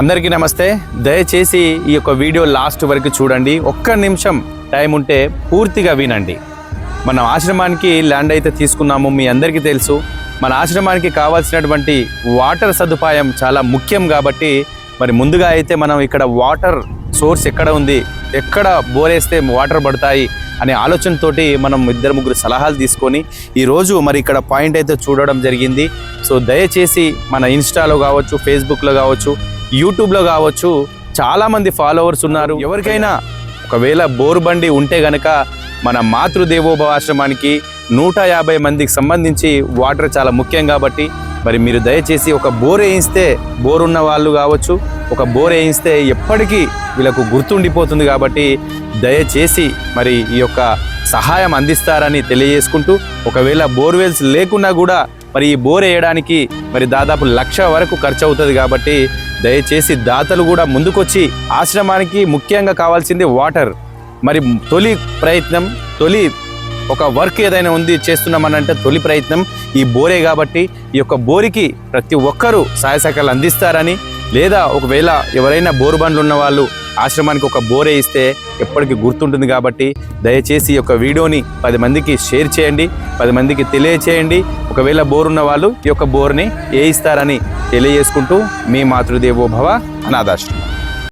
అందరికీ నమస్తే. దయచేసి ఈ యొక్క వీడియో లాస్ట్ వరకు చూడండి. ఒక్క నిమిషం టైం ఉంటే పూర్తిగా వినండి. మన ఆశ్రమానికి ల్యాండ్ అయితే తీసుకున్నాము మీ అందరికీ తెలుసు. మన ఆశ్రమానికి కావాల్సినటువంటి వాటర్ సదుపాయం చాలా ముఖ్యం కాబట్టి మరి ముందుగా అయితే మనం ఇక్కడ వాటర్ సోర్స్ ఎక్కడ ఉంది ఎక్కడ బోరేస్తే వాటర్ పడతాయి అనే ఆలోచనతోటి మనం ఇద్దరు ముగ్గురు సలహాలు తీసుకొని ఈరోజు మరి ఇక్కడ పాయింట్ అయితే చూడడం జరిగింది. సో దయచేసి మన ఇన్స్టాలో కావచ్చు ఫేస్బుక్లో కావచ్చు యూట్యూబ్లో కావచ్చు చాలామంది ఫాలోవర్స్ ఉన్నారు. ఎవరికైనా ఒకవేళ బోరు బండి ఉంటే గనక మన మాతృదేవోభవ ఆశ్రమానికి నూట యాభై మందికి సంబంధించి వాటర్ చాలా ముఖ్యం కాబట్టి మరి మీరు దయచేసి ఒక బోర్ వేయిస్తే బోర్ ఉన్న వాళ్ళు కావచ్చు ఒక బోర్ వేయిస్తే ఎప్పటికీ వీళ్ళకు గుర్తుండిపోతుంది కాబట్టి దయచేసి మరి ఈ యొక్క సహాయం అందిస్తారని తెలియజేసుకుంటూ ఒకవేళ బోర్వెల్స్ లేకున్నా కూడా మరి ఈ బోర్ వేయడానికి మరి దాదాపు లక్ష వరకు ఖర్చు అవుతుంది కాబట్టి దయచేసి దాతలు కూడా ముందుకొచ్చి ఆశ్రమానికి ముఖ్యంగా కావాల్సింది వాటర్. మరి తొలి ప్రయత్నం తొలి ఒక వర్క్ ఏదైనా ఉంది చేస్తున్నామనంటే తొలి ప్రయత్నం ఈ బోరే కాబట్టి ఈ యొక్క బోరికి ప్రతి ఒక్కరూ సహాయ సహకారాలు అందిస్తారని లేదా ఒకవేళ ఎవరైనా బోరు బండ్లు ఉన్న వాళ్ళు ఆశ్రమానికి ఒక బోరే ఇస్తే ఎప్పటికీ గుర్తుంటుంది కాబట్టి దయచేసి ఈ యొక్క వీడియోని పది మందికి షేర్ చేయండి పది మందికి తెలియచేయండి. ఒకవేళ బోర్ ఉన్న వాళ్ళు ఈ యొక్క బోర్ని వేయిస్తారని తెలియజేసుకుంటూ మీ మాతృదేవోభవ అనాథాశ్రమం.